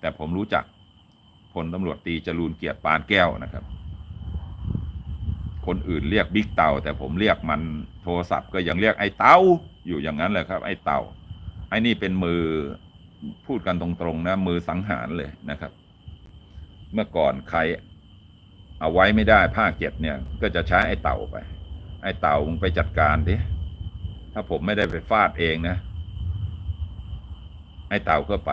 แต่ผมรู้จักพลตำรวจตีจรูนเกียรติปานแก้วนะครับ คนอื่นเรียกบิ๊กเต่า แต่ผมเรียกมันโทรศัพท์ก็ยังเรียกไอ้เต่าอยู่อย่างนั้นเลยครับ ไอ้เต่าไอ้นี่เป็นมือพูดกันตรงๆนะมือสังหารเลยนะครับ เมื่อก่อนใครเอาไว้ไม่ได้ภาคเจ็ดเนี่ย ก็จะใช้ไอ้เต่าไป ไอ้เต่ามึงไปจัดการดิถ้าผมไม่ได้ไปฟาดเองนะ ไอ้เต่าก็ไป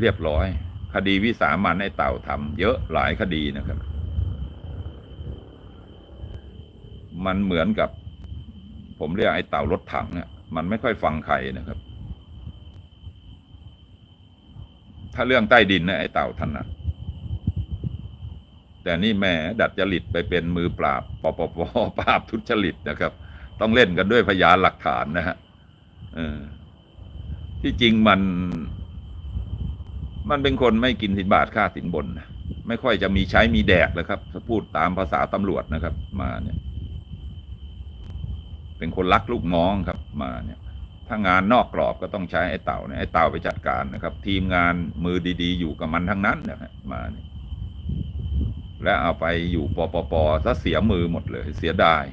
เรียบร้อย คดีวิสามันไอ้เต่าทำเยอะหลายคดีนะครับ มันเหมือนกับ ผมเรียกไอ้เต่ารถถังเนี่ยมันไม่ค่อยฟังใครนะครับ ถ้าเรื่องใต้ดินนะไอ้เต่าถนัดแต่นี่แหม่ดัดจริตไปเป็นมือปราบปปปปราบทุจริตนะครับ ต้องเล่นกันด้วยพยานหลักฐานนะฮะที่จริงมัน มันเป็นคนไม่กินสินบาทค่าสินบนนะไม่ค่อยจะมีใช้มีแดกเลยครับพูดตามภาษาตำรวจนะครับ มาเนี่ย เป็นคนรักลูกน้องครับ มาเนี่ย ถ้างานนอกกรอบก็ต้องใช้ไอ้เต่าเนี่ยไอ้เต่าไปจัดการนะครับ ทีมงานมือดี ๆ อยู่กับมันทั้งนั้นนะฮะมาเนี่ยและเอาไปอยู่ปปปซะเสียมือหมดเลย เสียดาย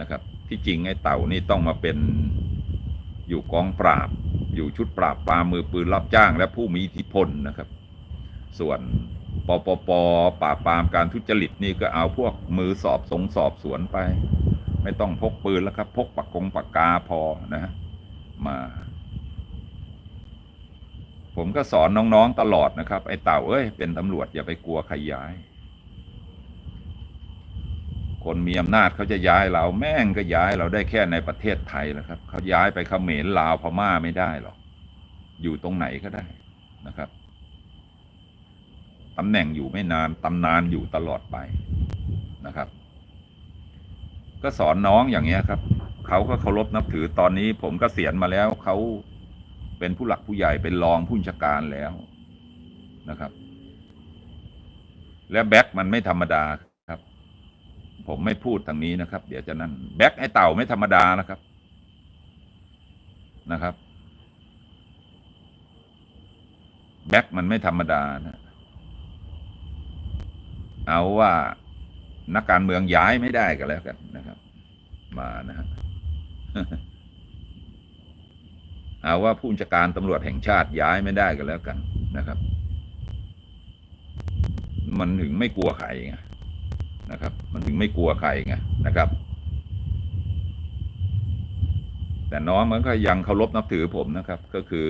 นะครับ ที่จริงไอ้เต่านี่ต้องมาเป็นอยู่กองปราบ อยู่ชุดปราบปรามมือปืนรับจ้าง และผู้มีอิทธิพลนะครับ ส่วนปปปปราบปรามการทุจริตนี่ก็เอาพวกมือสอบสงสอบสวนไป ไม่ต้องพกปืนแล้วครับ พกปากกงปากกาพอนะมา ผมก็สอนน้องๆตลอดนะครับ ไอ้เต่าเอ้ยเป็นตำรวจอย่าไปกลัวใครย้าย คนมีอำนาจเขาจะย้ายเราแม่งก็ย้ายเราได้แค่ในประเทศไทยแหละครับเขาย้ายไปเขมรลาวพม่าไม่ได้หรอกอยู่ตรงไหนก็ได้นะครับตำแหน่งอยู่ไม่นานตำนานอยู่ตลอดไปนะครับ ก็สอนน้องอย่างเงี้ยครับเขาก็เคารพนับถือตอนนี้ ผมก็เสียนมาแล้วเขาเป็นผู้หลักผู้ใหญ่เป็นรองผู้บัญชการแล้วนะครับ และแบ็คมันไม่ธรรมดา ผมไม่พูดทางนี้นะครับ เดี๋ยวจะนั่นแบ็คไอเต่าไม่ธรรมดานะครับนะครับแบ็คมันไม่ธรรมดานะ เอาว่านักการเมืองย้ายไม่ได้ก็แล้วกันนะครับ มานะฮะเอาว่าผู้บัญชาการตำรวจแห่งชาติย้ายไม่ได้ก็แล้วกันนะครับ มันถึงไม่กลัวใครไง นะครับ มันถึงไม่กลัวใครไงนะครับ แต่น้องมันก็ยังเคารพนับถือผมนะครับ ก็คือ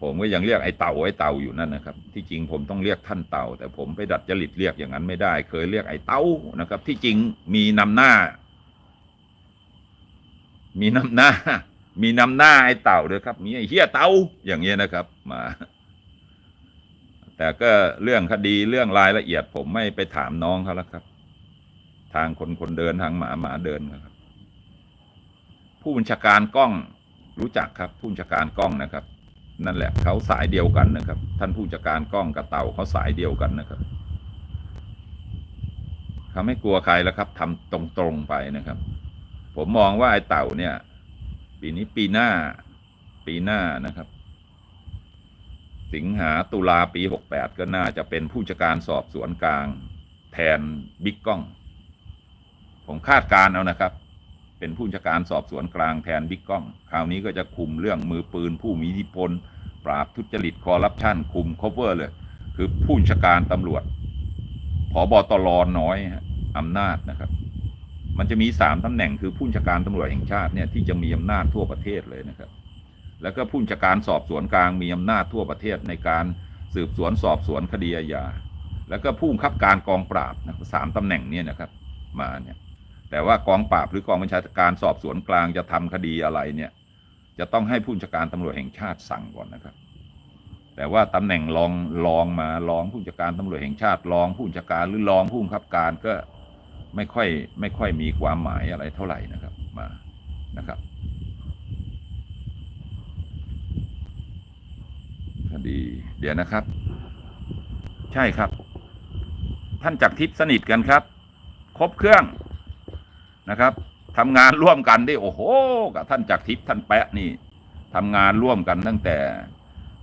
ผมก็ยังเรียกไอ้เต่าไอ้เต่าอยู่นั่นนะครับ ที่จริงผมต้องเรียกท่านเต่า แต่ผมไปดัดจริตเรียกอย่างนั้นไม่ได้ เคยเรียกไอ้เต่านะครับ ที่จริงมีนำหน้า มีนำหน้า มีนำหน้าไอ้เต่าด้วยครับ มีไอ้เฮียเต่าอย่างเงี้ยนะครับ มา แต่ก็เรื่องคดีเรื่องรายละเอียด ผมไม่ไปถามน้องเขาแล้วครับ ทางคนคนเดินทางหมาหมาเดินครับ ผู้บัญชาการกล้องรู้จักครับ ผู้บัญชาการกล้องนะครับ นั่นแหละเขาสายเดียวกันนะครับ ท่านผู้จัดการกล้องกับเต่าเขาสายเดียวกันนะครับเขาไม่กลัวใครแล้วครับทำตรงๆไปนะครับ ผมมองว่าไอ้เต่าเนี่ย ปีนี้ปีหน้า ปีหน้านะครับ สิงหาตุลาปีหกแปดก็น่าจะเป็นผู้จัดการสอบสวนกลางแทนบิ๊กกล้อง ผมคาดการณ์เอานะครับ เป็นผู้จัดการสอบสวนกลางแทนบิ๊กกล้อง คราวนี้ก็จะคุมเรื่องมือปืน ผู้มีอิทธิพล ปราบทุจริตคอร์รัปชันคุมคเวอร์เลย คือผู้จัดการตำรวจผอบอตรน้อยอำนาจนะครับ มันจะมีสามตำแหน่งคือผู้จัดการตำรวจแห่งชาติเนี่ยที่จะมีอำนาจทั่วประเทศเลยนะครับ แล้วก็ผู้จัดการสอบสวนกลางมีอำนาจทั่วประเทศในการสืบสวนสอบสวนคดีอาญาแล้วก็ผู้บังคับการกองปราบนะสามตำแหน่งเนี้นะครับ มาเนี่ยแต่ว่ากองปราบหรือกองบัญชาการสอบสวนกลางจะทำคดีอะไรเนี่ย จะต้องให้ผู้บัญชาการตำรวจแห่งชาติสั่งก่อนนะครับ แต่ว่าตำแหน่งรองรองมารองผู้บัญชาการตำรวจแห่งชาติรองผู้บัญชาการหรือรองผู้บังคับการก็ไม่ค่อยไม่ค่อยมีความหมายอะไรเท่าไหร่นะครับมานะครับ ดี เดี๋ยวนะครับ ใช่ครับ ท่านจักรทิพย์สนิทกันครับ ครบเครื่องนะครับทำงานร่วมกันได้โอ้โหกับท่านจักรทิพย์ท่านแปะนี่ทำงานร่วมกันตั้งแต่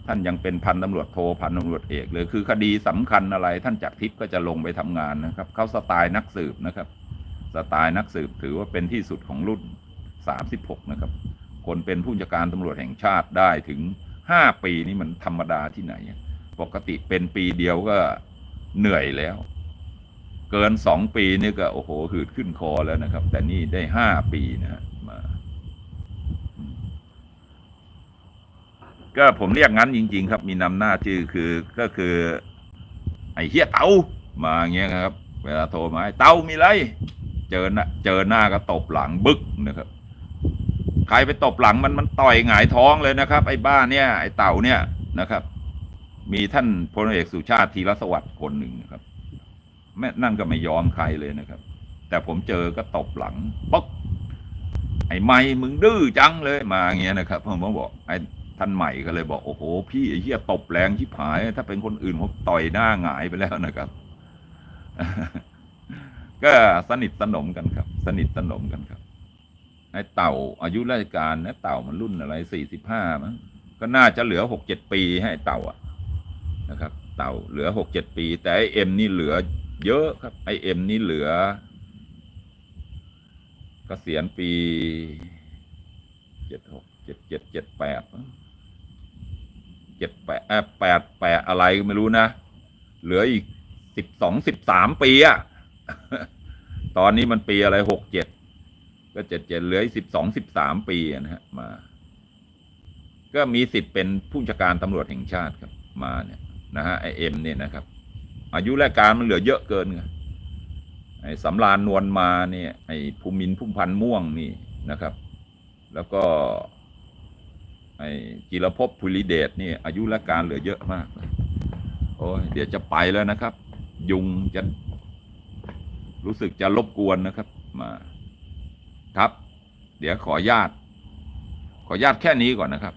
ท่านยังเป็นพันตำรวจโทพันตำรวจเอกเลยคือคดีสำคัญอะไร ท่านจากทิพย์ก็จะลงไปทำงานนะครับ เขาสไตล์นักสืบนะครับ สไตล์นักสืบถือว่าเป็นที่สุดของรุ่น 36 นะครับ คนเป็นผู้จัดการตำรวจแห่งชาติได้ถึง 5ปีนี่มันธรรมดาที่ไหน ปกติเป็นปีเดียวก็เหนื่อยแล้ว เกินสองปีนี่ก็โอ้โหหืดขึ้นคอแล้วนะครับ แต่นี่ได้ห้าปีนะฮะมา ก็ผมเรียกงั้นจริง ๆ ครับ มีนำหน้าชื่อคือก็คือ ไอ้เฮียเตามาเงี้ยครับ เวลาโทรมาไอ้เตามีไร เจอหน้าเจอหน้าก็ตบหลังบึกนะครับ ใครไปตบหลังมันมันต่อยหงายท้องเลยนะครับ ไอ้บ้าเนี่ย ไอ้เต่าเนี่ยนะครับ มีท่านพลเอกสุชาติธีรสวัสดิ์คนหนึ่งครับแม่นั่นก็ไม่ยอมใครเลยนะครับ แต่ผมเจอก็ตบหลังป๊อกไอ้ไม่มึงดื้อจังเลยมาอย่างเงี้ยนะครับผมบอกไอ้ท่านใหม่ก็เลยบอกโอ้โห พี่ไอ้เหี้ยตบแรงชิบหาย ถ้าเป็นคนอื่นผมต่อยหน้าหงายไปแล้วนะครับ ก็สนิทสนมกันครับ สนิทสนมกันครับ ไอ้เต่า อายุราชการนะเต่ามันรุ่นอะไรสี่สิบห้ามั้งก็น่าจะเหลือหกเจ็ดปีให้เต่าอะนะครับ เต่าเหลือหกเจ็ดปี แต่ไอเอ็มนี่เหลือ เยอะครับไอเอ็มนี่เหลือเกษียณปีเจ็ดหกเจ็ดเจ็ดเจ็ดแปดเจ็ดแปดแปดแปดอะไรไม่รู้นะ เหลืออีกสิบสองสิบสามปีอะตอนนี้มันปีอะไรหกเจ็ด ก็เจ็ดเจ็ดเหลือสิบสองสิบสามปีนะฮะมา ก็มีสิทธิ์เป็นผู้จัดการตำรวจแห่งชาติครับมาเนี่ยนะฮะไอเอ็มเนี่ยนะครับ อายุราชการมันเหลือเยอะเกินไงไอ้สำรานนวลมาเนี่ยไอ้ภูมินพุ่มพันธ์ม่วงนี่นะครับ แล้วก็ ไอ้จิรภพภูริเดชนี่อายุราชการเหลือเยอะมากเลยโอ้ยเดี๋ยวจะไปแล้วนะครับ ยุงจะรู้สึกจะรบกวนนะครับมา ครับ เดี๋ยวขอญาตขอญาตแค่นี้ก่อนนะครับ